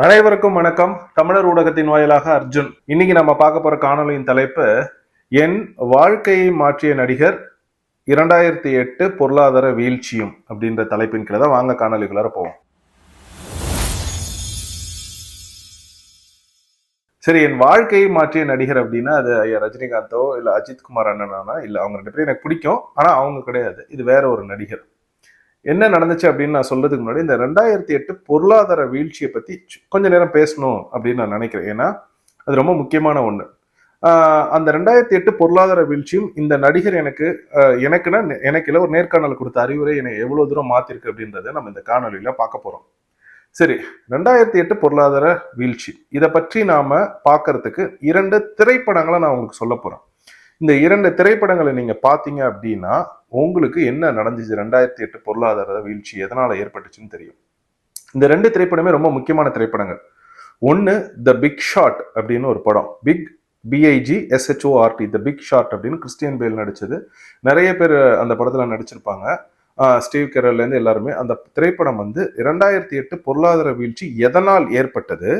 அனைவருக்கும் வணக்கம். தமிழர் ஊடகத்தின் வாயிலாக அர்ஜுன். இன்னைக்கு நம்ம பார்க்க போற காணொலியின் தலைப்பு என் வாழ்க்கையை மாற்றிய நடிகர் இரண்டாயிரத்தி எட்டு பொருளாதார வீழ்ச்சியும் அப்படின்ற தலைப்பின் கீழே தான் வாங்க காணொலிக்குள்ளார போவோம். சரி என் வாழ்க்கையை மாற்றிய நடிகர் அப்படின்னா அது ஐயா ரஜினிகாந்தோ இல்லை அஜித் குமார் அண்ணனானா? இல்லை அவங்க ரெண்டு பேரும் எனக்கு பிடிக்கும். ஆனால் அவங்க கிடையாது. இது வேற ஒரு நடிகர். என்ன நடந்துச்சு அப்படின்னு நான் சொல்றதுக்கு முன்னாடி இந்த ரெண்டாயிரத்தி எட்டு பொருளாதார வீழ்ச்சியை பத்தி கொஞ்ச நேரம் பேசணும் அப்படின்னு நான் நினைக்கிறேன். ஏன்னா அது ரொம்ப முக்கியமான ஒண்ணு. அந்த ரெண்டாயிரத்தி எட்டு பொருளாதார வீழ்ச்சியும் இந்த நடிகர் எனக்கு எனக்குன்னா எனக்கு ஒரு நேர்காணல் கொடுத்த அறிவுரை என்னை எவ்வளவு தூரம் மாத்திருக்கு அப்படின்றத நம்ம இந்த காணொலியில பார்க்க போறோம். சரி ரெண்டாயிரத்தி எட்டு பொருளாதார வீழ்ச்சி. இதை பற்றி நாம பார்க்கறதுக்கு இரண்டு திரைப்படங்களை நான் உங்களுக்கு சொல்ல போறேன் இந்த இரண்டு திரைப்படங்களை நீங்க பாத்தீங்க அப்படின்னா உங்களுக்கு என்ன நடந்துச்சு? ரெண்டாயிரத்தி எட்டு பொருளாதார வீழ்ச்சி எதனால ஏற்பட்டுச்சுன்னு தெரியும். இந்த ரெண்டு திரைப்படமே ரொம்ப முக்கியமான திரைப்படங்கள். ஒன்னு த பிக் ஷாட் அப்படின்னு ஒரு படம். Big B I G S H O R T the big shot அப்படின்னு கிறிஸ்டியன் பேல் நடிச்சது. நிறைய பேர் அந்த படத்துல நடிச்சிருப்பாங்க. ஸ்டீவ் கேரல்லேருந்து எல்லாருமே. அந்த திரைப்படம் வந்து இரண்டாயிரத்தி எட்டு பொருளாதார வீழ்ச்சி எதனால் ஏற்பட்டது?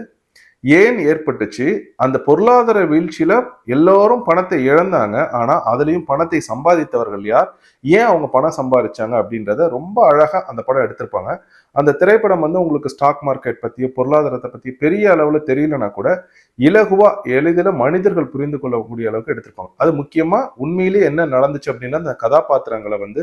ஏன் ஏற்பட்டுச்சு? அந்த பொருளாதார வீழ்ச்சியில எல்லாரும் பணத்தை இழந்தாங்க. ஆனா அதுலயும் பணத்தை சம்பாதித்தவர்கள் யார்? ஏன் அவங்க பணம் சம்பாதிச்சாங்க அப்படின்றத ரொம்ப அழகா அந்த படம் எடுத்திருப்பாங்க. அந்த திரைப்படம் வந்து உங்களுக்கு ஸ்டாக் மார்க்கெட் பற்றியோ பொருளாதாரத்தை பற்றி பெரிய அளவில் தெரியலனா கூட இலகுவாக எளிதில் மனிதர்கள் புரிந்து கொள்ளக்கூடிய அளவுக்கு எடுத்திருப்பாங்க. அது முக்கியமாக உண்மையிலேயே என்ன நடந்துச்சு அப்படின்னா அந்த கதாபாத்திரங்களை வந்து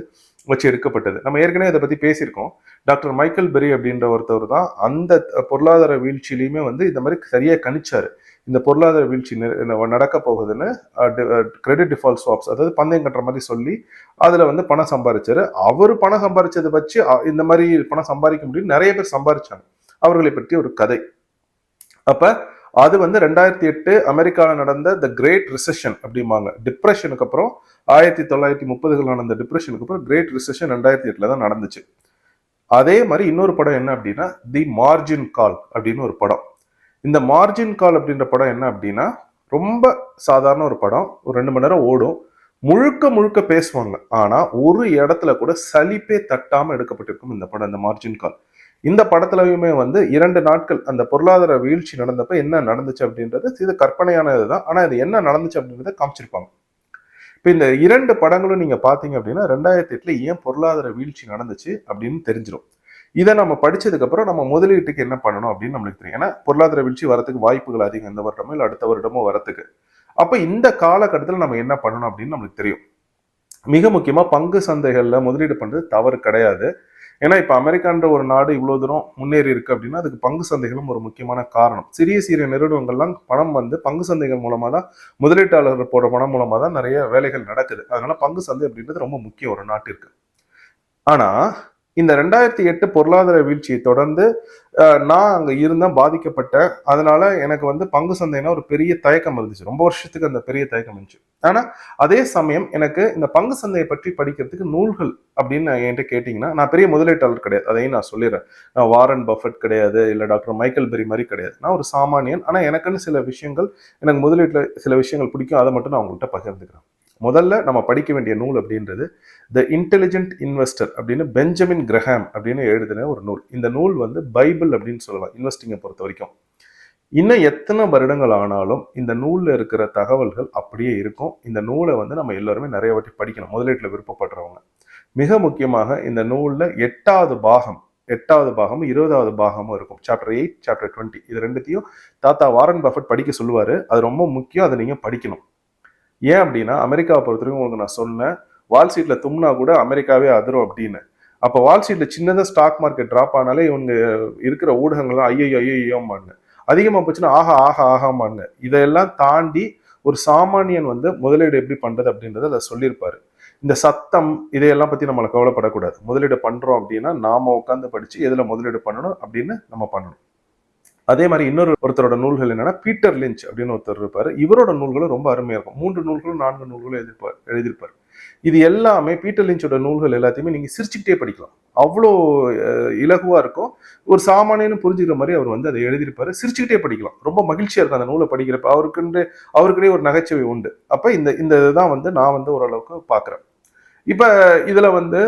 வச்சு எடுக்கப்பட்டது. நம்ம ஏற்கனவே இதை பற்றி பேசியிருக்கோம். டாக்டர் மைக்கேல் பெரி அப்படின்ற ஒருத்தவர் தான் அந்த பொருளாதார வீழ்ச்சியிலையுமே வந்து இந்த மாதிரி சரியாக கணிச்சார். இந்த பொருளாதார வீழ்ச்சி நெ- நடக்க போகுதுன்னு கிரெடிட் டிஃபால்ட் ஸ்வாப்ஸ் அதாவது பந்தயம் கட்டுற மாதிரி சொல்லி அதில் வந்து பணம் சம்பாதிச்சாரு அவர் பணம் சம்பாதிச்சதை வச்சு இந்த மாதிரி பணம் சம்பாதிக்க முடியும் நிறைய பேர் சம்பாதிச்சாங்க அவர்களை பற்றி ஒரு கதை. அப்போ அது வந்து ரெண்டாயிரத்தி எட்டு அமெரிக்காவில் நடந்த த கிரேட் ரிசெஷன் அப்படிம்பாங்க. டிப்ரெஷனுக்கு அப்புறம் ஆயிரத்தி தொள்ளாயிரத்தி முப்பதுகளில் நடந்த டிப்ரெஷனுக்கு அப்புறம் கிரேட் ரிசெஷன் ரெண்டாயிரத்தி எட்டில் தான் நடந்துச்சு. அதே மாதிரி இன்னொரு படம் என்ன அப்படின்னா தி மார்ஜின் கால் அப்படின்னு ஒரு படம். இந்த மார்ஜின் கால் அப்படின்ற படம் என்ன அப்படின்னா ரொம்ப சாதாரண ஒரு படம். ஒரு ரெண்டு மணி நேரம் ஓடும். முழுக்க முழுக்க பேசுவாங்க. ஆனா ஒரு இடத்துல கூட சலிப்பே தட்டாம எடுக்கப்பட்டிருக்கும் இந்த படம் இந்த மார்ஜின் கால் இந்த படத்துலயுமே வந்து இரண்டு நாட்கள் அந்த பொருளாதார வீழ்ச்சி நடந்தப்ப என்ன நடந்துச்சு அப்படின்றது இது கற்பனையானது தான். ஆனா இது என்ன நடந்துச்சு அப்படின்றத காமிச்சிருப்பாங்க. இப்போ இந்த இரண்டு படங்களும் நீங்க பாத்தீங்க அப்படின்னா ரெண்டாயிரத்தி எட்டுல ஏன் பொருளாதார வீழ்ச்சி நடந்துச்சு அப்படின்னு தெரிஞ்சிடும் இதை நம்ம படிச்சதுக்கப்புறம் நம்ம முதலீட்டுக்கு என்ன பண்ணணும் அப்படின்னு நம்மளுக்கு தெரியும். ஏன்னா பொருளாதார வீழ்ச்சி வரத்துக்கு வாய்ப்புகள் அதிகம் இந்த வருடமோ இல்லை அடுத்த வருடமோ வரத்துக்கு. அப்போ இந்த காலகட்டத்தில் நம்ம என்ன பண்ணணும் அப்படின்னு நம்மளுக்கு தெரியும். மிக முக்கியமாக பங்கு சந்தைகளில் முதலீடு பண்ணுறது தவறு கிடையாது. ஏன்னா இப்போ அமெரிக்கான்ற ஒரு நாடு இவ்வளோ தூரம் முன்னேறி இருக்கு அப்படின்னா அதுக்கு பங்கு சந்தைகளும் ஒரு முக்கியமான காரணம். சிறிய சிறிய நிறுவனங்கள்லாம் பணம் வந்து பங்கு சந்தைகள் மூலமாக தான் முதலீட்டாளர்கள் போடுற பணம் மூலமாக தான் நிறைய வேலைகள் நடக்குது. அதனால பங்கு சந்தை அப்படின்றது ரொம்ப முக்கியம் ஒரு நாட்டிற்கு. ஆனால் இந்த ரெண்டாயிரத்தி எட்டு பொருளாதார வீழ்ச்சியை தொடர்ந்து நான் அங்கே இருந்தேன் பாதிக்கப்பட்டேன் அதனால எனக்கு வந்து பங்கு சந்தைனா ஒரு பெரிய தயக்கம் இருந்துச்சு. ரொம்ப வருஷத்துக்கு அந்த பெரிய தயக்கம் இருந்துச்சு. ஆனால் அதே சமயம் எனக்கு இந்த பங்கு சந்தையை பற்றி படிக்கிறதுக்கு நூல்கள் அப்படின்னு என்கிட்ட கேட்டிங்கன்னா நான் பெரிய முதலீட்டாளர் கிடையாது. அதையும் நான் சொல்லிடுறேன். நான் வாரன் பஃபட் கிடையாது இல்லை டாக்டர் மைக்கேல் பெரி மாதிரி கிடையாது. நான் ஒரு சாமானியன். ஆனால் எனக்குன்னு சில விஷயங்கள் எனக்கு முதலீட்டில் சில விஷயங்கள் பிடிக்கும். அதை மட்டும் நான் உங்கள்கிட்ட பகிர்ந்துக்கிறேன். முதல்ல நம்ம படிக்க வேண்டிய நூல் அப்படின்றது த இன்டெலிஜென்ட் இன்வெஸ்டர் அப்படின்னு பெஞ்சமின் கிரஹாம் அப்படின்னு எழுதின ஒரு நூல். இந்த நூல் வந்து பைபிள் அப்படின்னு சொல்லலாம் இன்வெஸ்டிங்கை பொறுத்த வரைக்கும். இன்னும் எத்தனை வருடங்கள் ஆனாலும் இந்த நூலில் இருக்கிற தகவல்கள் அப்படியே இருக்கும். இந்த நூலை வந்து நம்ம எல்லாருமே நிறைய வாட்டி படிக்கணும் முதலீட்டில் விருப்பப்படுறவங்க. மிக முக்கியமாக இந்த நூலில் எட்டாவது பாகம் எட்டாவது பாகமும் இருபதாவது பாகமும் இருக்கும். சாப்டர் எயிட் சாப்டர் டுவெண்ட்டி இது ரெண்டுத்தையும் தாத்தா வாரன் பஃபட் படிக்க சொல்லுவார். அது ரொம்ப முக்கியம் அதை நீங்கள் படிக்கணும். ஏன் அப்படின்னா அமெரிக்காவை பொறுத்தவரைக்கும் உங்களுக்கு நான் சொன்னேன் வால் ஸ்ட்ரீட்டில் தும்னா கூட அமெரிக்காவே அதிரும் அப்படின்னு. அப்போ வால் ஸ்ட்ரீட்டில் சின்னதாக ஸ்டாக் மார்க்கெட் ட்ராப் ஆனாலே இவங்க இருக்கிற ஊடகங்கள்லாம் ஐயோ ஐயோ ஐயோமான்னு அதிகமாக போச்சுன்னா ஆஹா ஆஹா ஆகாமான்னு இதையெல்லாம் தாண்டி ஒரு சாமானியன் வந்து முதலீடு எப்படி பண்றது அப்படின்றத அதை சொல்லியிருப்பாரு. இந்த சத்தம் இதையெல்லாம் பத்தி நம்மளை கவலைப்படக்கூடாது. முதலீடு பண்றோம் அப்படின்னா நாம உட்காந்து படிச்சு எதுல முதலீடு பண்ணணும் அப்படின்னு நம்ம பண்ணணும். அதே மாதிரி இன்னொரு ஒருத்தரோட நூல்கள் என்னன்னா பீட்டர் லிஞ்ச் அப்படின்னு ஒருத்தர் இருப்பார். இவரோட நூல்களும் ரொம்ப அருமையாக இருக்கும். மூன்று நூல்களும் நான்கு நூல்களும் எழுதியிருப்பார் எழுதியிருப்பார். இது எல்லாமே பீட்டர் லிஞ்சோட நூல்கள் எல்லாத்தையுமே நீங்கள் சிரிச்சுக்கிட்டே படிக்கலாம். அவ்வளோ இலகுவாக இருக்கும். ஒரு சாமானியன்னு புரிஞ்சுக்கிற மாதிரி அவர் வந்து அதை எழுதியிருப்பாரு. சிரிச்சுக்கிட்டே படிக்கலாம். ரொம்ப மகிழ்ச்சியாக இருக்கும் அந்த நூலை படிக்கிறப்ப. அவருக்குன்னு அவருக்கிட்டே ஒரு நகைச்சுவை உண்டு. அப்போ இந்த இந்த இதுதான் வந்து நான் வந்து ஓரளவுக்கு பார்க்குறேன் இப்போ இதில் வந்து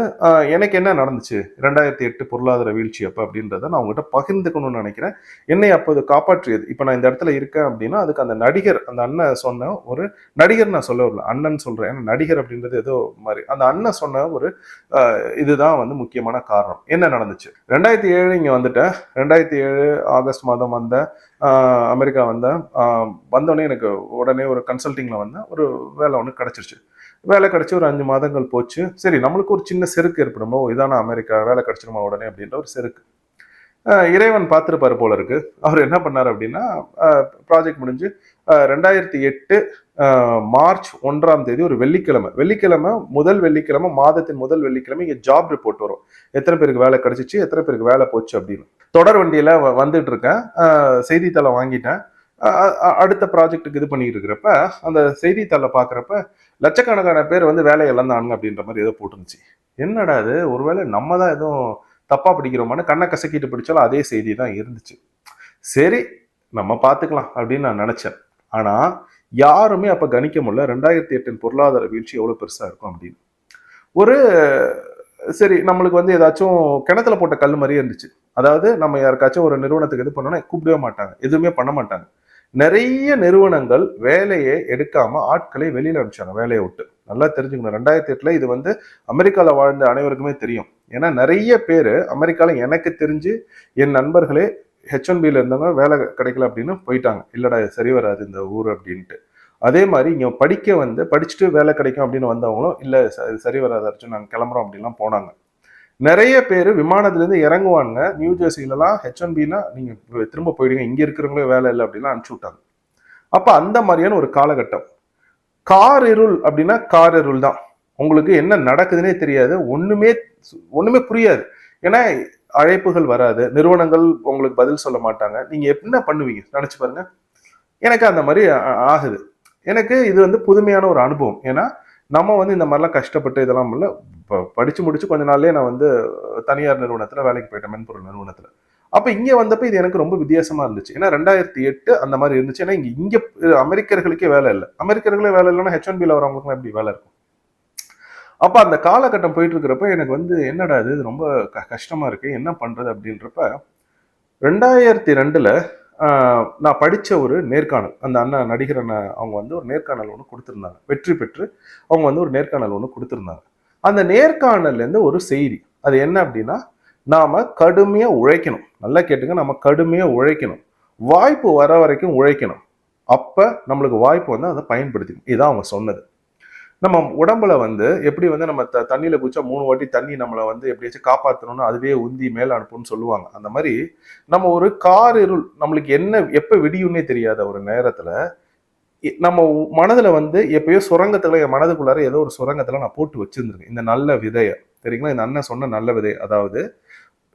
எனக்கு என்ன நடந்துச்சு? ரெண்டாயிரத்தி எட்டு பொருளாதார வீழ்ச்சி அப்போ அப்படின்றத நான் உங்கள்கிட்ட பகிர்ந்துக்கணும்னு நினைக்கிறேன். என்னை அப்போது காப்பாற்றியது. இப்போ நான் இந்த இடத்துல இருக்கேன் அப்படின்னா அதுக்கு அந்த நடிகர் அந்த அண்ணன் சொன்ன ஒரு நடிகர் நான் சொல்ல வரல. அண்ணன் சொல்கிறேன் ஏன்னா நடிகர் அப்படின்றது ஏதோ மாதிரி. அந்த அண்ணன் சொன்ன ஒரு இதுதான் வந்து முக்கியமான காரணம். என்ன நடந்துச்சு? ரெண்டாயிரத்தி ஏழு இங்கே வந்துட்டேன். ரெண்டாயிரத்தி ஏழு ஆகஸ்ட் மாதம் வந்த அமெரிக்கா வந்தேன் வந்தோடனே எனக்கு உடனே ஒரு கன்சல்ட்டிங்கில் வந்தேன் ஒரு வேலை ஒன்று கிடச்சிருச்சு. வேலை கிடச்சி ஒரு அஞ்சு மாதங்கள் போச்சு. சரி நம்மளுக்கு ஒரு சின்ன செருக்கு ஏற்படுமோ? ஓ இதான அமெரிக்கா வேலை கிடச்சிருமா உடனே? அப்படின்ற ஒரு செருக்கு. இறைவன் பார்த்துருப்பாரு போல இருக்கு. அவர் என்ன பண்ணார் அப்படின்னா ப்ராஜெக்ட் முடிஞ்சு ரெண்டாயிரத்தி எட்டு மார்ச் ஒன்றாம் தேதி ஒரு வெள்ளிக்கிழமை. வெள்ளிக்கிழமை முதல் வெள்ளிக்கிழமை மாதத்தின் முதல் வெள்ளிக்கிழமை இங்கே ஜாப் ரிப்போர்ட் வரும். எத்தனை பேருக்கு வேலை கிடைச்சிச்சு எத்தனை பேருக்கு வேலை போச்சு அப்படின்னு. தொடர் வண்டியில் வ- வந்துட்டு இருக்கேன். செய்தித்தாளை வாங்கிட்டேன். அடுத்த ப்ராஜெக்ட்டுக்கு இது பண்ணிட்டு இருக்கிறப்ப அந்த செய்தித்தாளை பார்க்குறப்ப லட்சக்கணக்கான பேர் வந்து வேலை இழந்தானுங்க அப்படின்ற மாதிரி ஏதோ போட்டுருந்துச்சு. என்னடா அது ஒருவேளை நம்ம தான் எதுவும் தப்பாக பிடிக்கிறோமான்னு கண்ணை கசக்கிட்டு பிடிச்சாலும் அதே செய்தி தான் இருந்துச்சு. சரி நம்ம பார்த்துக்கலாம் அப்படின்னு நான் நினச்சேன். ஆனால் யாருமே அப்போ கணிக்க முடியல. ரெண்டாயிரத்தி எட்டின் பொருளாதார வீழ்ச்சி எவ்வளோ பெருசாக இருக்கும் அப்படின்னு. ஒரு சரி நம்மளுக்கு வந்து ஏதாச்சும் கிணத்துல போட்ட கல் மாதிரியே இருந்துச்சு. அதாவது நம்ம யாருக்காச்சும் ஒரு நிறுவனத்துக்கு இது பண்ணோம்னா கூப்பிடவே மாட்டாங்க. எதுவுமே பண்ண மாட்டாங்க. நிறைய நிறுவனங்கள் வேலையை எடுக்காம ஆட்களை வெளியில அனுப்பிச்சாங்க வேலையை விட்டு. நல்லா தெரிஞ்சுக்கணும். ரெண்டாயிரத்தி எட்டுல இது வந்து அமெரிக்கால வாழ்ந்த அனைவருக்குமே தெரியும். ஏன்னா நிறைய பேர் அமெரிக்கால எனக்கு தெரிஞ்சு என் நண்பர்களே ஹெச் ஒன் பியில் இருந்தவங்க வேலை கிடைக்கல அப்படின்னு போயிட்டாங்க. இல்லைடா சரி வராது இந்த ஊர் அப்படின்ட்டு. அதே மாதிரி இங்கே படிக்க வந்து படிச்சுட்டு வேலை கிடைக்கும் அப்படின்னு வந்தவங்களும் இல்லை ச- சரி வராது அர்ஜுன் நாங்கள் கிளம்புறோம் அப்படின்லாம் போனாங்க. நிறைய பேர் விமானத்துலேருந்து இறங்குவாங்க நியூ ஜெர்சிலலாம் ஹெச் ஒன் பினா திரும்ப போயிடுங்க. இங்கே இருக்கிறவங்களே வேலை இல்லை அப்படின்லாம் அனுப்பிச்சு விட்டாங்க. அப்போ அந்த மாதிரியான ஒரு காலகட்டம். கார் இருள் அப்படின்னா கார் இருள் தான். உங்களுக்கு என்ன நடக்குதுன்னே தெரியாது. ஒன்றுமே ஒன்றுமே புரியாது. ஏன்னா அழைப்புகள் வராது நிறுவனங்கள் உங்களுக்கு பதில் சொல்ல மாட்டாங்க. நீங்க என்ன பண்ணுவீங்க? நினைச்சு பாருங்க. எனக்கு அந்த மாதிரி ஆ- ஆகுது. எனக்கு இது வந்து புதுமையான ஒரு அனுபவம். ஏன்னா நம்ம வந்து இந்த மாதிரிலாம் கஷ்டப்பட்டு இதெல்லாம் இல்லை இப்போ படிச்சு முடிச்சு கொஞ்ச நாள்லேயே நான் வந்து தனியார் நிறுவனத்தில் வேலைக்கு போயிட்டேன் மென்பொருள் நிறுவனத்தில். அப்போ இங்கே வந்தப்போ இது எனக்கு ரொம்ப வித்தியாசமாக இருந்துச்சு. ஏன்னா ரெண்டாயிரத்தி எட்டு அந்த மாதிரி இருந்துச்சு. ஏன்னா இங்கே இங்கே அமெரிக்கர்களுக்கே வேலை இல்லை. அமெரிக்கர்களே வேலை இல்லைன்னா ஹெச் ஒன் பியில் வரவங்களுக்குலாம் எப்படி வேலை இருக்கும்? அப்போ அந்த காலகட்டம் போயிட்டு இருக்கிறப்ப எனக்கு வந்து என்னடா இது ரொம்ப க- கஷ்டமாக இருக்கு என்ன பண்ணுறது அப்படின்றப்ப ரெண்டாயிரத்தி ரெண்டில் நான் படித்த ஒரு நேர்காணல் அந்த அண்ணன் நடிகர் அண்ணன் அவங்க வந்து ஒரு நேர்காணல் ஒன்று கொடுத்துருந்தாங்க. வெற்றி பெற்று அவங்க வந்து ஒரு நேர்காணல் ஒன்று கொடுத்துருந்தாங்க. அந்த நேர்காணல்லேருந்து ஒரு செய்தி அது என்ன அப்படின்னா நாம் கடுமையாக உழைக்கணும். நல்லா கேட்டுங்க நம்ம கடுமையாக உழைக்கணும். வாய்ப்பு வர வரைக்கும் உழைக்கணும். அப்போ நம்மளுக்கு வாய்ப்பு வந்து அதை பயன்படுத்திக்கணும். இதுதான் அவங்க சொன்னது. நம்ம உடம்புல வந்து எப்படி வந்து நம்ம த தண்ணியில குச்சா மூணு வாட்டி தண்ணி நம்மளை வந்து எப்படியாச்சும் காப்பாற்றணும்னு அதுவே உந்தி மேல அனுப்பும்னு சொல்லுவாங்க. அந்த மாதிரி நம்ம ஒரு கார் இருள் நம்மளுக்கு என்ன எப்ப விடியும்னே தெரியாத ஒரு நேரத்துல நம்ம மனதில் மனதுல வந்து எப்பயோ சுரங்கத்துல என் மனதுக்குள்ளார ஏதோ ஒரு சுரங்கத்துல நான் போட்டு வச்சிருந்துருக்கேன். இந்த நல்ல விதைய. சரிங்களா? இந்த அண்ணன் சொன்ன நல்ல விதை அதாவது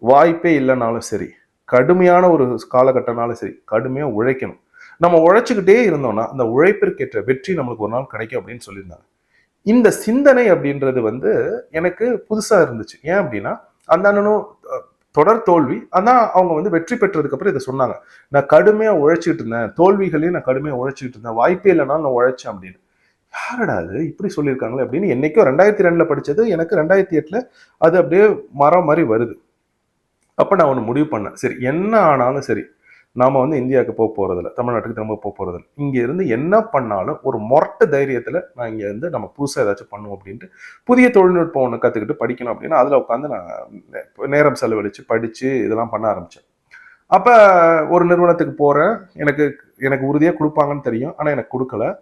வாய்ப்பே இல்லைனாலும் சரி கடுமையான ஒரு காலகட்டம்னாலும் சரி கடுமையா உழைக்கணும். நம்ம உழைச்சுக்கிட்டே இருந்தோம்னா அந்த உழைப்பிற்கேற்ற வெற்றி நம்மளுக்கு ஒரு நாள் கிடைக்கும் அப்படின்னு சொல்லியிருந்தாங்க. இந்த சிந்தனை அப்படின்றது வந்து எனக்கு புதுசாக இருந்துச்சு. ஏன் அப்படின்னா அந்த அண்ணனும் தொடர் தோல்வி. ஆனால் அவங்க வந்து வெற்றி பெற்றதுக்கு அப்புறம் இதை சொன்னாங்க. நான் கடுமையாக உழைச்சிட்டு இருந்தேன். தோல்விகளையும் நான் கடுமையாக உழைச்சிட்டு இருந்தேன். வாய்ப்பே இல்லைனாலும் நான் உழைச்சேன் அப்படின்னு. யாரடா அது? இப்படி சொல்லியிருக்காங்களே அப்படின்னு என்னைக்கோ ரெண்டாயிரத்தி ரெண்டில் படித்தது எனக்கு ரெண்டாயிரத்தி எட்டில் அது அப்படியே மரம் மாதிரி வருது. அப்போ நான் ஒன்று முடிவு பண்ணேன். சரி என்ன ஆனாலும் சரி நாம் வந்து இந்தியாவுக்கு போக போகிறதில்ல தமிழ்நாட்டுக்கு திரும்ப போக போகிறதில்ல இங்கேருந்து என்ன பண்ணாலும் ஒரு மொரட்டு தைரியத்தில் நான் இங்கே வந்து நம்ம புதுசாக ஏதாச்சும் பண்ணுவோம் அப்படின்ட்டு புதிய தொழில்நுட்பம் ஒன்று கற்றுக்கிட்டு படிக்கணும் அப்படின்னா அதில் உட்காந்து நான் நே- நேரம் செலவழித்து படித்து இதெல்லாம் பண்ண ஆரம்பித்தேன் அப்போ ஒரு நிறுவனத்துக்கு போகிறேன் எனக்கு எனக்கு உறுதியாக கொடுப்பாங்கன்னு தெரியும். ஆனால் எனக்கு கொடுக்கல.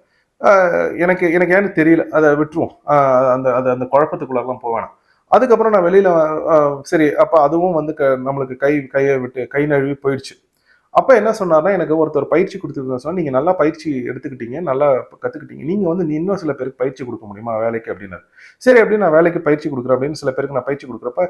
எனக்கு எனக்கு ஏன்னு தெரியல. அதை விட்டுருவோம். ஆஹ் அந்த அது அந்த குழப்பத்துக்குள்ளெல்லாம் வேணாம். அதுக்கப்புறம் நான் வெளியில் சரி அப்போ அதுவும் வந்து க- நம்மளுக்கு கை கையை விட்டு கை நழுவி போயிடுச்சு. அப்ப என்ன சொன்னார்னா எனக்கு ஒருத்தர் பயிற்சி கொடுத்துருந்தா சொன்னால் நீங்க நல்லா பயிற்சி எடுத்துக்கிட்டீங்க நல்லா கத்துக்கிட்டீங்க. நீங்க வந்து இன்னும் சில பேருக்கு பயிற்சி கொடுக்க முடியுமா வேலைக்கு அப்படின்னாரு. சரி அப்படின்னு நான் வேலைக்கு பயிற்சி கொடுக்குறேன் அப்படின்னு சில பேருக்கு நான் பயிற்சி கொடுக்குறப்ப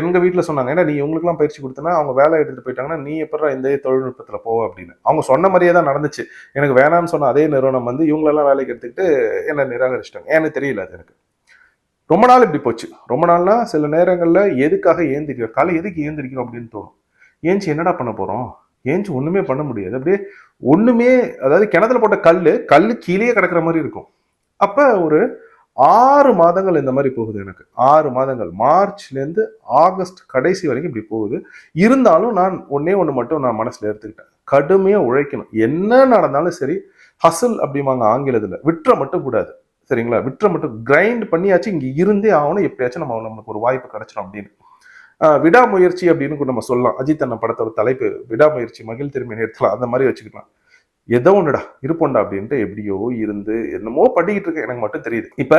எங்க வீட்டில் சொன்னாங்க ஏன்னா நீ உங்களுக்குலாம் பயிற்சி கொடுத்தனா அவங்க வேலை எடுத்துட்டு போயிட்டாங்கன்னா நீ எப்படா இந்த தொழில்நுட்பத்துல போவ அப்படின்னு. அவங்க சொன்ன மாதிரியே தான் நடந்துச்சு. எனக்கு வேணாம்னு சொன்ன அதே நிறுவனம் வந்து இவங்களெல்லாம் வேலைக்கு எடுத்துக்கிட்டு என்ன நிராகரிச்சிட்டாங்க. எனக்கு தெரியல அது எனக்கு. ரொம்ப நாள் இப்படி போச்சு. ரொம்ப நாள்னா சில நேரங்களில் எதுக்காக ஏந்திரிக்கிறோம் காலை எதுக்கு ஏந்திரிக்கிறோம் அப்படின்னு தோணும். ஏஞ்சி என்னடா பண்ண போறோம்? ஏஞ்சி ஒன்றுமே பண்ண முடியாது. அப்படியே ஒன்றுமே அதாவது கிணத்துல போட்ட கல் கல் கீழே கிடக்கிற மாதிரி இருக்கும். அப்போ ஒரு ஆறு மாதங்கள் இந்த மாதிரி போகுது எனக்கு. ஆறு மாதங்கள். மார்ச்லேருந்து ஆகஸ்ட் கடைசி வரைக்கும் இப்படி போகுது. இருந்தாலும் நான் ஒன்னே ஒன்று மட்டும் நான் மனசில் எடுத்துக்கிட்டேன். கடுமையாக உழைக்கணும். என்ன நடந்தாலும் சரி ஹசல் அப்படிம்பாங்க ஆங்கிலத்தில். விட்டுற மட்டும் கூடாது. சரிங்களா? விட்டுற மட்டும் கிரைண்ட் பண்ணியாச்சு இங்கே இருந்தே ஆகணும். எப்படியாச்சும் நம்ம நமக்கு ஒரு வாய்ப்பு கிடைச்சிடும் அப்படின்னு. விடாமுயற்சி அப்படின்னு கூட நம்ம சொல்லலாம். அஜித் அண்ணன் படத்தோட தலைப்பு விடாமுயற்சி மகிழ் திரும்பி நேரத்தில் அந்த மாதிரி வச்சுக்கலாம் ஏதோ ஒண்ணுடா இருப்போண்டா அப்படின்ட்டு எப்படியோ இருந்து என்னமோ பண்ணிக்கிட்டு இருக்கேன். எனக்கு மட்டும் தெரியுது. இப்ப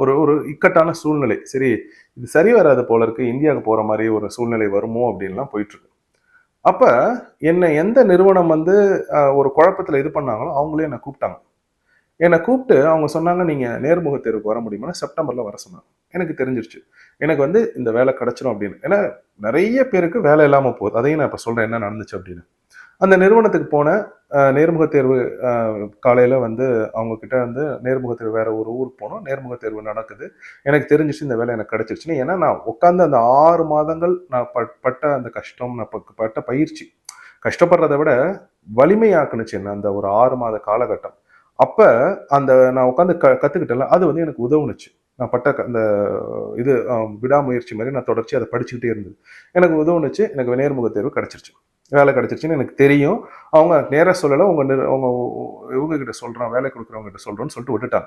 ஒரு ஒரு இக்கட்டான சூழ்நிலை. சரி இது சரி வராது போல இருக்கு. இந்தியாவுக்கு போற மாதிரி ஒரு சூழ்நிலை வருமோ அப்படின்லாம் போயிட்டு இருக்கு அப்ப என்னை எந்த நிறுவனம் வந்து ஒரு குழப்பத்துல இது பண்ணாங்களோ அவங்களே என்னை கூப்பிட்டாங்க. என்னை கூப்பிட்டு அவங்க சொன்னாங்க நீங்கள் நேர்முக தேர்வுக்கு வர முடியுமா செப்டம்பரில் வர சொன்னாங்க. எனக்கு தெரிஞ்சிருச்சு. எனக்கு வந்து இந்த வேலை கிடச்சிடும் அப்படின்னு. ஏன்னா நிறைய பேருக்கு வேலை இல்லாமல் போகுது. அதையும் நான் இப்போ சொல்கிறேன் என்ன நடந்துச்சு அப்படின்னு. அந்த நிறுவனத்துக்கு போன நேர்முக தேர்வு காலையில் வந்து அவங்கக்கிட்ட வந்து நேர்முக தேர்வு வேறு ஒரு ஊருக்கு போனோம். நேர்முக தேர்வு நடக்குது. எனக்கு தெரிஞ்சிச்சு இந்த வேலை எனக்கு கிடச்சிருச்சுன்னு. ஏன்னா நான் உட்காந்து அந்த ஆறு மாதங்கள் நான் பட்- பட்ட அந்த கஷ்டம் நான் பட்ட பயிற்சி கஷ்டப்படுறத விட வலிமையாக்குனுச்சு என்ன அந்த ஒரு ஆறு மாத காலகட்டம். அப்போ அந்த நான் உட்காந்து க கற்றுக்கிட்டேன்ல அது வந்து எனக்கு உதவுனுச்சு. நான் பட்ட அந்த இது விடாமுயற்சி மாதிரி நான் தொடர்ச்சி அதை படிச்சுக்கிட்டே இருந்தது. எனக்கு உதவுனுச்சு எனக்கு நேர்முக தேர்வு கிடச்சிருச்சு. வேலை கிடச்சிருச்சுன்னு எனக்கு தெரியும். அவங்க நேராக சொல்லலை உங்கள் நிறு- அவங்க இவங்க சொல்கிறான் வேலை கொடுக்குறவங்ககிட்ட சொல்கிறோன்னு சொல்லிட்டு விட்டுட்டாங்க.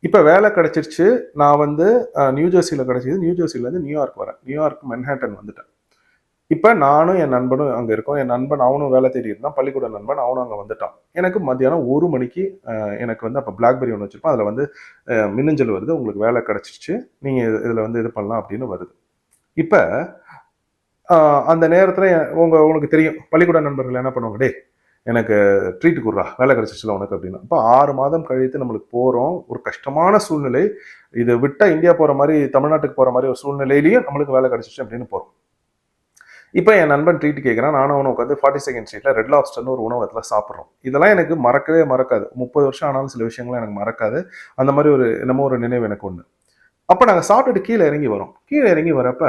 இப்போ வேலை கிடச்சிருச்சு. நான் வந்து நியூ ஜெர்சியில் கிடைச்சது நியூ ஜெர்சிலேருந்து நியூயார்க் வரேன். நியூயார்க் மென்ஹாட்டன் வந்துட்டேன். இப்போ நானும் என் நண்பனும் அங்கே இருக்கோம். என் நண்பன் அவனும் வேலை தேடி இருந்தான். பள்ளிக்கூட நண்பன் அவனும் அங்கே வந்துட்டான். எனக்கு மத்தியானம் ஒரு மணிக்கு எனக்கு வந்து அப்போ பிளாக்பெரி ஒன்று வச்சிருப்போம் அதில் வந்து மின்னஞ்சல் வருது. உங்களுக்கு வேலை கிடச்சிருச்சு. நீங்கள் இதில் வந்து இது பண்ணலாம் அப்படின்னு வருது. இப்போ அந்த நேரத்தில் உங்கள் உங்களுக்கு தெரியும். பள்ளிக்கூட நண்பர்கள் என்ன பண்ணுவாங்க? டே எனக்கு ட்ரீட் கொடுறா. வேலை கிடைச்சிச்சுல உனக்கு அப்படின்னு. அப்போ ஆறு மாதம் கழித்து நம்மளுக்கு போகிறோம் ஒரு கஷ்டமான சூழ்நிலை. இதை விட்டால் இந்தியா போகிற மாதிரி தமிழ்நாட்டுக்கு போகிற மாதிரி ஒரு சூழ்நிலையிலையும் நம்மளுக்கு வேலை கிடச்சிச்சு அப்படின்னு போகிறோம் இப்போ என் நண்பன் ட்ரீட் கேட்குறான் நானும் அவனை உட்காந்து ஃபார்ட்டி செகண்ட் ஸ்ட்ரீட்டில் ரெட் லாப்ஸ்டர்னு ஒரு உணவகத்தில் சாப்பிட்றோம். இதெல்லாம் எனக்கு மறக்கவே மறக்காது. முப்பது வருஷம் ஆனாலும் சில விஷயங்கள்லாம் எனக்கு மறக்காது. அந்த மாதிரி ஒரு என்னமோ ஒரு நினைவு எனக்கு ஒன்று அப்போ நாங்கள் சாப்பிட்டுட்டு கீழே இறங்கி வரோம். கீழே இறங்கி வரப்ப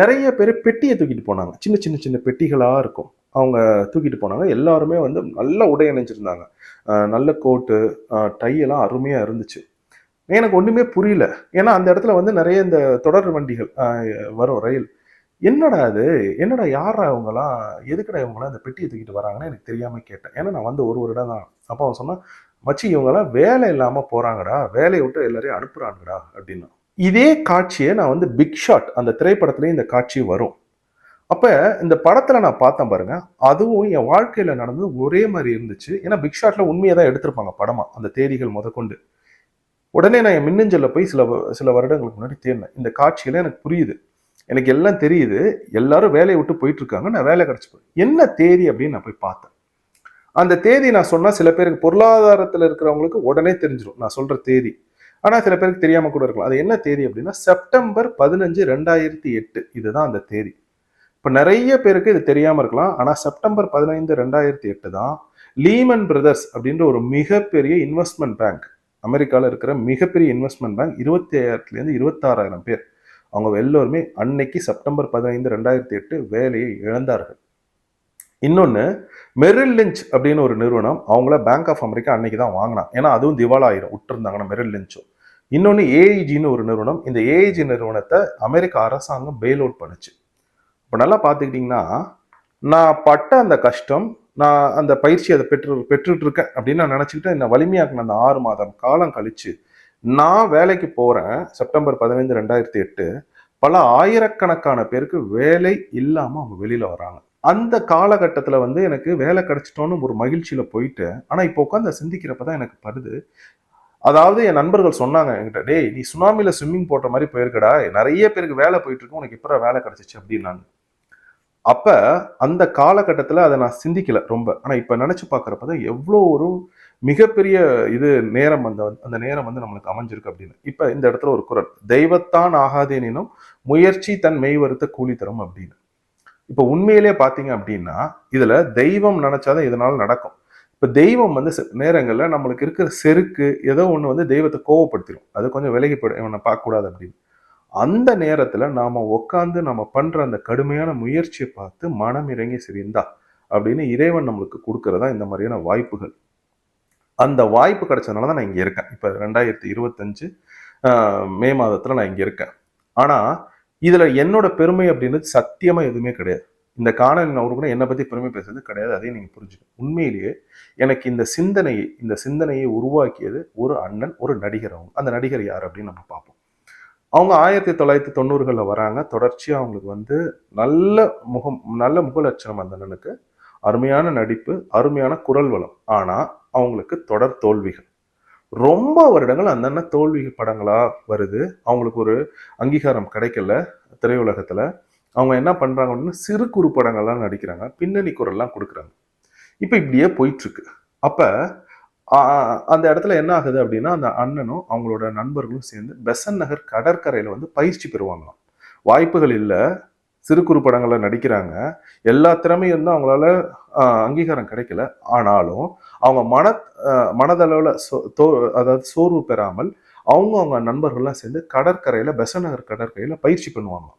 நிறைய பேர் பெட்டியை தூக்கிட்டு போனாங்க. சின்ன சின்ன சின்ன பெட்டிகளாக இருக்கும். அவங்க தூக்கிட்டு போனாங்க. எல்லாருமே வந்து நல்ல உடை அணிஞ்சிருந்தாங்க. நல்ல கோட்டு டை எல்லாம் அருமையாக இருந்துச்சு. எனக்கு ஒன்றுமே புரியல. ஏன்னா அந்த இடத்துல வந்து நிறைய இந்த தொடர் வண்டிகள் வரும் ரயில். என்னடா அது என்னடா யாரா இவங்கலாம் எதுக்கடா இவங்களாம் இந்த பெட்டியை தூக்கிட்டு வராங்கன்னு எனக்கு தெரியாம கேட்டேன். ஏன்னா நான் வந்து ஒரு இடம் தான் அப்போ அவன் சொன்னான் மச்சி இவங்கெல்லாம் வேலை இல்லாம போறாங்கடா. வேலையை விட்டு எல்லாரையும் அனுப்புறாங்கடா அப்படின்னா. இதே காட்சியை நான் வந்து பிக் ஷாட் அந்த திரைப்படத்துலேயும் இந்த காட்சி வரும். அப்ப இந்த படத்துல நான் பார்த்தேன் பாருங்க அதுவும் என் வாழ்க்கையில நடந்தது ஒரே மாதிரி இருந்துச்சு. ஏன்னா பிக் ஷாட்ல உண்மையை தான் எடுத்திருப்பாங்க படமா அந்த தேதிகள் முதற்கொண்டு. உடனே நான் என் மின்னஞ்சலில் போய் சில சில வருடங்களுக்கு முன்னாடி தேடினேன். இந்த காட்சியில் எனக்கு புரியுது. எனக்கு எல்லாம் தெரியுது. எல்லாரும் வேலையை விட்டு போயிட்டு இருக்காங்க நான் வேலை கிடச்சி என்ன தேதி அப்படின்னு நான் போய் பார்த்தேன். அந்த தேதி நான் சொன்னால் சில பேருக்கு பொருளாதாரத்தில் இருக்கிறவங்களுக்கு உடனே தெரிஞ்சிடும் நான் சொல்கிற தேதி. ஆனால் சில பேருக்கு தெரியாமல் கூட இருக்கலாம். அது என்ன தேதி அப்படின்னா செப்டம்பர் பதினஞ்சு ரெண்டாயிரத்தி எட்டு. இதுதான் அந்த தேதி. இப்போ நிறைய பேருக்கு இது தெரியாமல் இருக்கலாம். ஆனால் செப்டம்பர் பதினைந்து ரெண்டாயிரத்தி எட்டு தான் லீமன் பிரதர்ஸ் அப்படின்ற ஒரு மிகப்பெரிய இன்வெஸ்ட்மெண்ட் பேங்க் அமெரிக்காவில் இருக்கிற மிகப்பெரிய இன்வெஸ்ட்மெண்ட் பேங்க் இருபத்தி ஐயாயிரத்துலேருந்து இருபத்தாறாயிரம் பேர். அவங்க எல்லோருமே அன்னைக்கு செப்டம்பர் பதினைந்து ரெண்டாயிரத்தி எட்டு வேலையை இழந்தார்கள். இன்னொன்று மெரில் லிஞ்ச் அப்படின்னு ஒரு நிறுவனம் அவங்கள பேங்க் ஆஃப் அமெரிக்கா அன்னைக்கு தான் வாங்கினான். ஏன்னா அதுவும் திவாலா ஆயிரும். விட்டுருந்தாங்கன்னா மெரில் லிஞ்சும் இன்னொன்று ஏஐஜின்னு ஒரு நிறுவனம். இந்த ஏஐஜி நிறுவனத்தை அமெரிக்க அரசாங்கம் பெயில் அவுட் பண்ணுச்சு. இப்போ நல்லா பார்த்துக்கிட்டிங்கன்னா நான் பட்ட அந்த கஷ்டம் நான் அந்த பயிற்சி அதை பெற்று பெற்றுட்டு இருக்கேன் அப்படின்னு நான் நினச்சிக்கிட்டு என்னை வலிமையாக்கின அந்த ஆறு மாதம் காலம் கழிச்சு நான் வேலைக்கு போகிறேன் செப்டம்பர் பதினைந்து ரெண்டாயிரத்தி எட்டு பல ஆயிரக்கணக்கான பேருக்கு வேலை இல்லாமல் அவங்க வெளியில் வராங்க அந்த காலகட்டத்தில் வந்து எனக்கு வேலை கிடைச்சிட்டோன்னு ஒரு மகிழ்ச்சியில் போயிட்டு ஆனால் இப்போ உட்காந்து சிந்திக்கிறப்ப தான் எனக்கு படுது. அதாவது என் நண்பர்கள் சொன்னாங்க என்கிட்ட டேய் நீ சுனாமியில் ஸ்விம்மிங் போட்ட மாதிரி போயிருக்கடா. நிறைய பேருக்கு வேலை போயிட்டு இருக்கு. உனக்கு இப்போ வேலை கிடைச்சிச்சு? அப்படின்னாங்க. அப்போ அந்த காலகட்டத்தில் அதை நான் சிந்திக்கல ரொம்ப. ஆனால் இப்போ நினச்சி பார்க்குறப்ப தான் எவ்வளோ ஒரு மிகப்பெரிய இது நேரம் அந்த அந்த நேரம் வந்து நம்மளுக்கு அமைஞ்சிருக்கு அப்படின்னு. இப்போ இந்த இடத்துல ஒரு குரல் தெய்வத்தான் ஆகாதேனினும் முயற்சி தன் மெய் வருத்த கூலி தரும் அப்படின்னு. இப்போ உண்மையிலே பார்த்தீங்க அப்படின்னா இதில் தெய்வம் நினச்சாதான் இதனால நடக்கும். இப்போ தெய்வம் வந்து நேரங்களில் நம்மளுக்கு இருக்கிற செருக்கு ஏதோ ஒன்று வந்து தெய்வத்தை கோவப்படுத்திடும் அது கொஞ்சம் விலகி போயிடும் இவனை பார்க்கக்கூடாது அப்படின்னு. அந்த நேரத்தில் நாம் உட்காந்து நம்ம பண்ணுற அந்த கடுமையான முயற்சியை பார்த்து மனம் இறங்கி சரிந்தா அப்படின்னு இறைவன் நம்மளுக்கு கொடுக்கறதா இந்த மாதிரியான வாய்ப்புகள். அந்த வாய்ப்பு கிடைச்சதுனால தான் நான் இங்கே இருக்கேன். இப்போ ரெண்டாயிரத்தி இருபத்தஞ்சு மே மாதத்தில் நான் இங்கே இருக்கேன். ஆனால் இதில் என்னோட பெருமை அப்படின்றது சத்தியமாக எதுவுமே கிடையாது. இந்த காணொலி நான் கூட என்னை பற்றி பெருமை பேசுறது கிடையாது அதையும் நீங்கள் புரிஞ்சுக்கணும். உண்மையிலேயே எனக்கு இந்த சிந்தனையை இந்த சிந்தனையை உருவாக்கியது ஒரு அண்ணன் ஒரு நடிகர் அவங்க. அந்த நடிகர் யார் அப்படின்னு நம்ம பார்ப்போம். அவங்க ஆயிரத்தி தொள்ளாயிரத்தி தொண்ணூறுகளில் வராங்க. தொடர்ச்சியாக அவங்களுக்கு வந்து நல்ல முகம் நல்ல முகலட்சணம் அந்த அண்ணனுக்கு. அருமையான நடிப்பு அருமையான குரல் வளம். ஆனால் அவங்களுக்கு தொடர் தோல்விகள். ரொம்ப வருடங்கள் அந்த அண்ணன் தோல்வி படங்களாக வருது. அவங்களுக்கு ஒரு அங்கீகாரம் கிடைக்கல திரையுலகத்தில். அவங்க என்ன பண்ணுறாங்க அப்படின்னா சிறு குறு படங்கள்லாம் நடிக்கிறாங்க பின்னணி குரல்லாம் கொடுக்குறாங்க. இப்போ இப்படியே போயிட்டுருக்கு. அப்போ அந்த இடத்துல என்ன ஆகுது அப்படின்னா அந்த அண்ணனும் அவங்களோட நண்பர்களும் சேர்ந்து பெசன் நகர் கடற்கரையில் வந்து பயிற்சி பெறுவாங்களாம். வாய்ப்புகள் இல்லை சிறு குறு நடிக்கிறாங்க. எல்லா திறமையும் தான் அவங்களால அங்கீகாரம் கிடைக்கல. ஆனாலும் அவங்க மன மனதளவில் சோ தோ அதாவது சோர்வு பெறாமல் அவங்க அவங்க நண்பர்கள்லாம் சேர்ந்து கடற்கரையில் பெசன் நகர் பயிற்சி பண்ணுவாங்க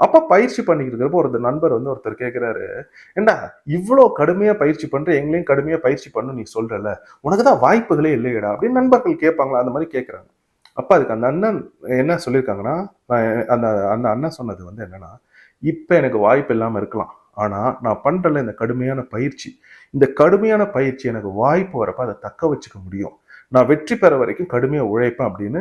அப்போ பயிற்சி பண்ணிக்கிட்டு இருக்கிறப்போ ஒரு நண்பர் வந்து ஒருத்தர் கேட்குறாரு ஏண்டா இவ்வளோ கடுமையாக பயிற்சி பண்ணுற எங்களையும் கடுமையாக பயிற்சி பண்ணு நீ சொல்கிறல உனக்கு தான் வாய்ப்புகளே இல்லையடா அப்படின்னு நண்பர்கள் கேட்பாங்களா அந்த மாதிரி கேட்குறாங்க அப்போ அதுக்கு அந்த அண்ணன் என்ன சொல்லியிருக்காங்கன்னா நான் அந்த அந்த அண்ணன் சொன்னது வந்து என்னென்னா இப்போ எனக்கு வாய்ப்பு இல்லாமல் இருக்கலாம். ஆனால் நான் பண்ணுறல இந்த கடுமையான பயிற்சி இந்த கடுமையான பயிற்சி எனக்கு வாய்ப்பு வரப்போ அதை தக்க வச்சுக்க முடியும். நான் வெற்றி பெற வரைக்கும் கடுமையாக உழைப்பேன் அப்படின்னு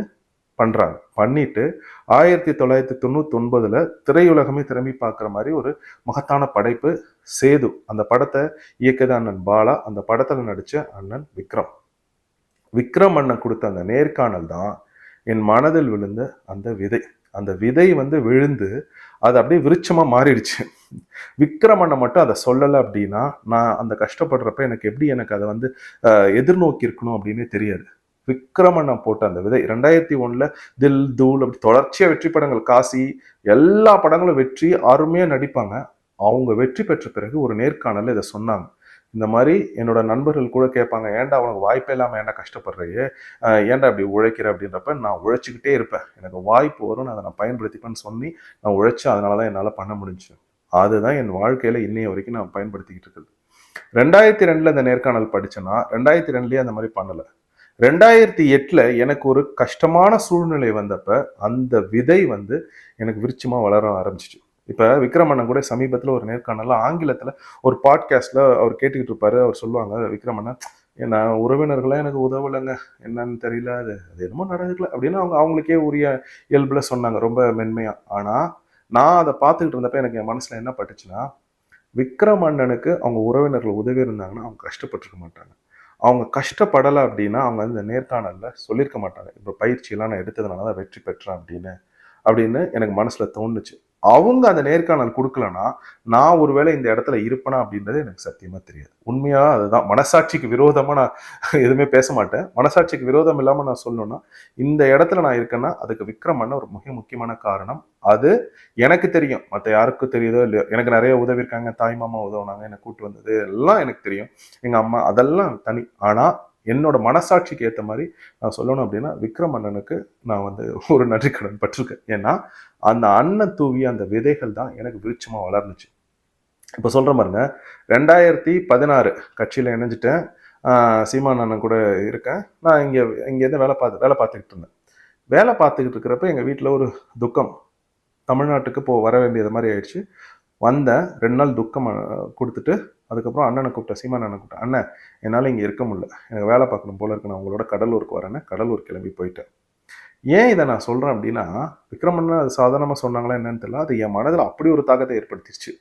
பண்றாங்க. பண்ணிட்டு ஆயிரத்தி தொள்ளாயிரத்தி தொண்ணூத்தி திரையுலகமே திரும்பி பார்க்குற மாதிரி ஒரு மகத்தான படைப்பு சேது. அந்த படத்தை இயக்கியது அண்ணன் பாலா அந்த படத்துல நடிச்ச அண்ணன் விக்ரம். விக்ரம் அண்ணன் கொடுத்த அந்த நேர்காணல் தான் என் மனதில் விழுந்த அந்த விதை. அந்த விதை வந்து விழுந்து அது அப்படியே விருச்சமாக மாறிடுச்சு. விக்ரமனை மட்டும் அதை சொல்லலை அப்படின்னா நான் அந்த கஷ்டப்படுறப்ப எனக்கு எப்படி எனக்கு அதை வந்து எதிர்நோக்கி இருக்கணும் அப்படின்னு தெரியாது. விக்ரமனை போட்ட அந்த விதை ரெண்டாயிரத்தி ஒன்றில் தில் தூள் அப்படி தொடர்ச்சியாக வெற்றி படங்கள் காசி எல்லா படங்களும் வெற்றி அருமையாக நடிப்பாங்க. அவங்க வெற்றி பெற்ற பிறகு ஒரு நேர்காணலில் இதை சொன்னாங்க. இந்த மாதிரி என்னோட நண்பர்கள் கூட கேட்பாங்க ஏன்டா உனக்கு வாய்ப்பே இல்லாமல் ஏன்டா கஷ்டப்படுறையே ஏன்டா இப்படி உழைக்கிற? அப்படின்றப்ப நான் உழைச்சிக்கிட்டே இருப்பேன். எனக்கு வாய்ப்பு வரும் நான் அதை நான் பயன்படுத்திப்பேன்னு சொல்லி நான் உழைச்சேன் அதனால தான் என்னால் பண்ண முடிஞ்சு. அதுதான் என் வாழ்க்கையில் இன்னைய வரைக்கும் நான் பயன்படுத்திக்கிட்டு இருக்குது. ரெண்டாயிரத்தி ரெண்டில் இந்த நேர்காணல் படித்தேன்னா ரெண்டாயிரத்தி ரெண்டுலேயே அந்த மாதிரி பண்ணலை. ரெண்டாயிரத்தி எட்டில் எனக்கு ஒரு கஷ்டமான சூழ்நிலை வந்தப்ப அந்த விதை வந்து எனக்கு விருச்சமாக வளர ஆரம்பிச்சிச்சு. இப்போ விக்ரமண்ணன் கூட சமீபத்தில் ஒரு நேர்காணல ஆங்கிலத்தில் ஒரு பாட்காஸ்ட்டில் அவர் கேட்டுக்கிட்டு இருப்பாரு. அவர் சொல்லுவாங்க விக்ரமண்ணன் என்ன உறவினர்களாக எனக்கு உதவலைங்க. என்னன்னு தெரியல அது அது என்னமோ நடக்கல. அப்படின்னு அவங்க அவங்களுக்கே உரிய இயல்பில் சொன்னாங்க ரொம்ப மென்மையாக ஆனால் நான் அதை பார்த்துக்கிட்டு இருந்தப்ப எனக்கு என் மனசில் என்ன பட்டுச்சுன்னா விக்ரமண்ணனுக்கு அவங்க உறவினர்கள் உதவி இருந்தாங்கன்னா அவங்க கஷ்டப்பட்டிருக்க மாட்டாங்க. அவங்க கஷ்டப்படலை அப்படின்னா அவங்க இந்த நேர்காணலில் சொல்லியிருக்க மாட்டாங்க. இப்போ பயிற்சியெல்லாம் நான் எடுத்ததுனால தான் வெற்றி பெற்றேன் அப்படின்னு அப்படின்னு எனக்கு மனசில் தோணுச்சு. அவங்க அந்த நேர்காணல் கொடுக்கலனா நான் ஒருவேளை இந்த இடத்துல இருப்பேனா அப்படின்றது எனக்கு சத்தியமா தெரியாது. உண்மையா அதுதான். மனசாட்சிக்கு விரோதமா நான் எதுவுமே பேச மாட்டேன். மனசாட்சிக்கு விரோதம் இல்லாம நான் சொல்லணும்னா இந்த இடத்துல நான் இருக்கேன்னா அதுக்கு விக்ரம் அண்ணன் ஒரு மிக முக்கியமான காரணம். அது எனக்கு தெரியும். மற்ற யாருக்கும் தெரியுதோ இல்லையோ எனக்கு நிறைய உதவி இருக்காங்க தாய் மாமா உதவுனாங்க என்னை கூட்டு வந்தது எல்லாம் எனக்கு தெரியும். எங்க அம்மா அதெல்லாம் தனி. ஆனா என்னோட மனசாட்சிக்கு ஏற்ற மாதிரி நான் சொல்லணும் அப்படின்னா விக்ரம் அண்ணனுக்கு நான் வந்து ஒரு நன்றி கடன் பட்டிருக்கேன். ஏன்னா அந்த அண்ணன் தூவிய அந்த விதைகள் தான் எனக்கு விருட்சமாக வளர்ந்துச்சு. இப்போ சொல்கிற மாதிரிங்க ரெண்டாயிரத்தி பதினாறு கட்சியில் இணைஞ்சிட்டேன். சீமான் அண்ணன் கூட இருக்கேன். நான் இங்கே இங்கேருந்து வேலை பார்த்து வேலை பார்த்துக்கிட்டு இருந்தேன். வேலை பார்த்துக்கிட்டு இருக்கிறப்ப எங்கள் வீட்டில் ஒரு துக்கம். தமிழ்நாட்டுக்கு போ வர வேண்டியது மாதிரி ஆயிடுச்சு. வந்தேன். ரெண்டு நாள் துக்கம் கொடுத்துட்டு அதுக்கப்புறம் அண்ணனை கூப்பிட்டேன் சீமான் அண்ணனை கூப்பிட்டேன் அண்ணன் என்னால் இங்கே இருக்க முடியல. எனக்கு வேலை பார்க்கணும் போல இருக்கு. நான் உங்களோட கடலூருக்கு வரேன்னு கடலூர் கிளம்பி போயிட்டேன். ஏன் இதை நான் சொல்கிறேன் அப்படின்னா விக்ரமண்ணன் அது சாதாரணமாக சொன்னாங்களா என்னன்னு தெரியல. அது என் மனதில் அப்படி ஒரு தாக்கத்தை ஏற்படுத்திடுச்சு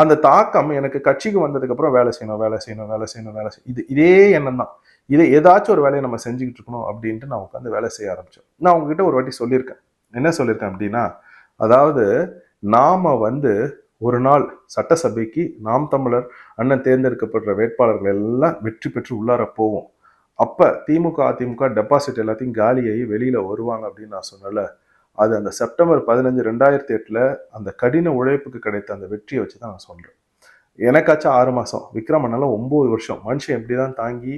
அந்த தாக்கம் எனக்கு கட்சிக்கு வந்ததுக்கப்புறம் வேலை செய்யணும் வேலை செய்யணும் வேலை செய்யணும் வேலை செய்யணும் இது இதே எண்ணம் தான். இதை ஏதாச்சும் ஒரு வேலையை நம்ம செஞ்சுக்கிட்டு இருக்கணும் அப்படின்ட்டு நான் உட்காந்து வேலை செய்ய ஆரம்பித்தேன் நான் உங்ககிட்ட ஒரு வாட்டி சொல்லியிருக்கேன். என்ன சொல்லியிருக்கேன் அப்படின்னா அதாவது நாம் வந்து ஒரு நாள் சட்டசபைக்கு நாம் தமிழர் அண்ணன் தேர்ந்தெடுக்கப்படுற வேட்பாளர்கள் எல்லாம் வெற்றி பெற்று உள்ளார போவோம். அப்போ திமுக அதிமுக டெபாசிட் எல்லாத்தையும் காலியாகி வெளியில் வருவாங்க அப்படின்னு நான் சொன்னல அது அந்த செப்டம்பர் பதினஞ்சு ரெண்டாயிரத்தி எட்டில் அந்த கடின உழைப்புக்கு கிடைத்த அந்த வெற்றியை வச்சு தான் நான் சொல்கிறேன் எனக்காச்சும் ஆறு மாதம் விக்ரமனால ஒம்பது வருஷம். மனுஷன் எப்படிதான் தாங்கி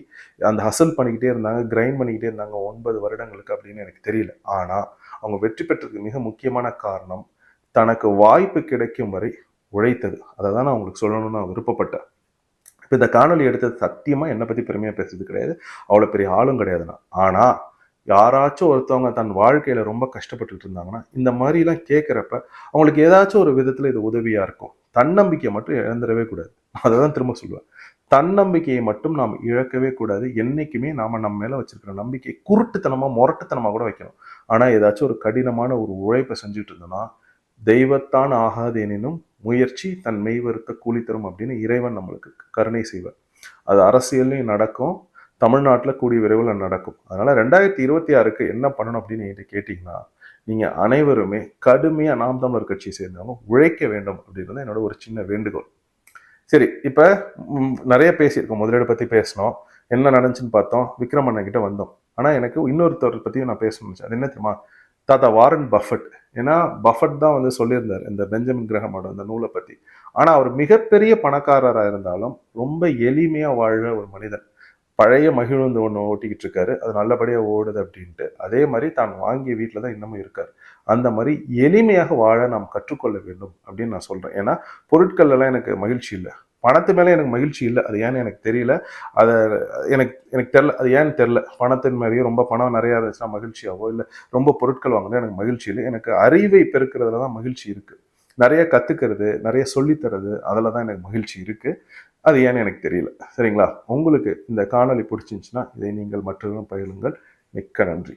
அந்த ஹசல் பண்ணிக்கிட்டே இருந்தாங்க கிரைண்ட் பண்ணிக்கிட்டே இருந்தாங்க ஒன்பது வருடங்களுக்கு அப்படின்னு எனக்கு தெரியல. ஆனால் அவங்க வெற்றி பெற்றதுக்கு மிக முக்கியமான காரணம் தனக்கு வாய்ப்பு கிடைக்கும் வரை உழைத்தது. அதை தான் நான் உங்களுக்கு சொல்லணும்னு நான் விருப்பப்பட்டேன். இப்போ இந்த காணொலி எடுத்தது சத்தியமாக என்னை பற்றி பெருமையாக பேசுறது கிடையாது. அவ்வளோ பெரிய ஆளும் கிடையாது நான். ஆனால் யாராச்சும் ஒருத்தவங்க தன் வாழ்க்கையில் ரொம்ப கஷ்டப்பட்டுட்டு இருந்தாங்கன்னா இந்த மாதிரிலாம் கேட்குறப்ப அவங்களுக்கு ஏதாச்சும் ஒரு விதத்தில் இது உதவியாக இருக்கும். தன்னம்பிக்கையை மட்டும் இழந்துடவே கூடாது. அதை தான் திரும்ப சொல்லுவேன். தன்னம்பிக்கையை மட்டும் நாம் இழக்கவே கூடாது. என்றைக்குமே நாம் நம்ம மேலே வச்சுருக்கிற நம்பிக்கை குருட்டுத்தனமாக முரட்டுத்தனமாக கூட வைக்கணும். ஆனால் ஏதாச்சும் ஒரு கடினமான ஒரு உழைப்பை செஞ்சுட்டு இருந்தோம்னா தெய்வத்தான் ஆகாது எனினும் முயற்சி தன் மெய் வருத்த கூலி தரும் அப்படின்னு இறைவன் நம்மளுக்கு கருணை செய்வார். அது அரசியல்லையும் நடக்கும் தமிழ்நாட்டில் கூடிய விரைவில் நடக்கும். அதனால் ரெண்டாயிரத்தி இருபத்தி ஆறுக்கு என்ன பண்ணணும் அப்படின்னு என்கிட்ட கேட்டிங்கன்னா நீங்கள் அனைவருமே கடுமையாக நாம் தமிழர் கட்சியை சேர்ந்தவங்க உழைக்க வேண்டும் அப்படின்றது என்னோட ஒரு சின்ன வேண்டுகோள். சரி இப்போ நிறைய பேசியிருக்கோம். முதலீடு பற்றி பேசினோம். என்ன நடந்துச்சுன்னு பார்த்தோம். விக்ரம் அண்ணன் கிட்ட வந்தோம். ஆனால் எனக்கு இன்னொருத்தர் பற்றியும் நான் பேசணும் அது என்ன தெரியுமா? தாத்தா வாரன் பஃபட். ஏன்னா பஃபட் தான் வந்து சொல்லியிருந்தார் இந்த பெஞ்சமின் கிரகமோட அந்த நூலை பற்றி ஆனால் அவர் மிகப்பெரிய பணக்காரராக இருந்தாலும் ரொம்ப எளிமையாக வாழ்கிற ஒரு மனிதன். பழைய மகிழுந்து ஒன்று ஓட்டிக்கிட்டு இருக்காரு அது நல்லபடியாக ஓடுது அப்படின்ட்டு. அதே மாதிரி தான் வாங்கிய வீட்டில் தான் இன்னமும் இருக்கார். அந்த மாதிரி எளிமையாக வாழ நாம் கற்றுக்கொள்ள வேண்டும் அப்படின்னு நான் சொல்கிறேன் ஏன்னா பொருட்கள் எல்லாம் எனக்கு மகிழ்ச்சி இல்லை. பணத்து மேலே எனக்கு மகிழ்ச்சி இல்லை. அது ஏன்னு எனக்கு தெரியல. அதை எனக்கு எனக்கு தெரில அது ஏன்னு தெரில பணத்தின் மேலேயும் ரொம்ப பணம் நிறையா இருந்துச்சுன்னா மகிழ்ச்சியாவோ இல்லை ரொம்ப பொருட்கள் வாங்குறது எனக்கு மகிழ்ச்சி இல்லை. எனக்கு அறிவை பெருக்கிறதுல தான் மகிழ்ச்சி இருக்குது நிறைய கற்றுக்கிறது நிறைய சொல்லித்தரது அதில் தான் எனக்கு மகிழ்ச்சி இருக்குது அது ஏன்னு எனக்கு தெரியல. சரிங்களா? உங்களுக்கு இந்த காணொளி பிடிச்சிருந்துச்சுன்னா இதை நீங்கள் மற்றவர்களும் பகிருங்கள். மிக்க நன்றி.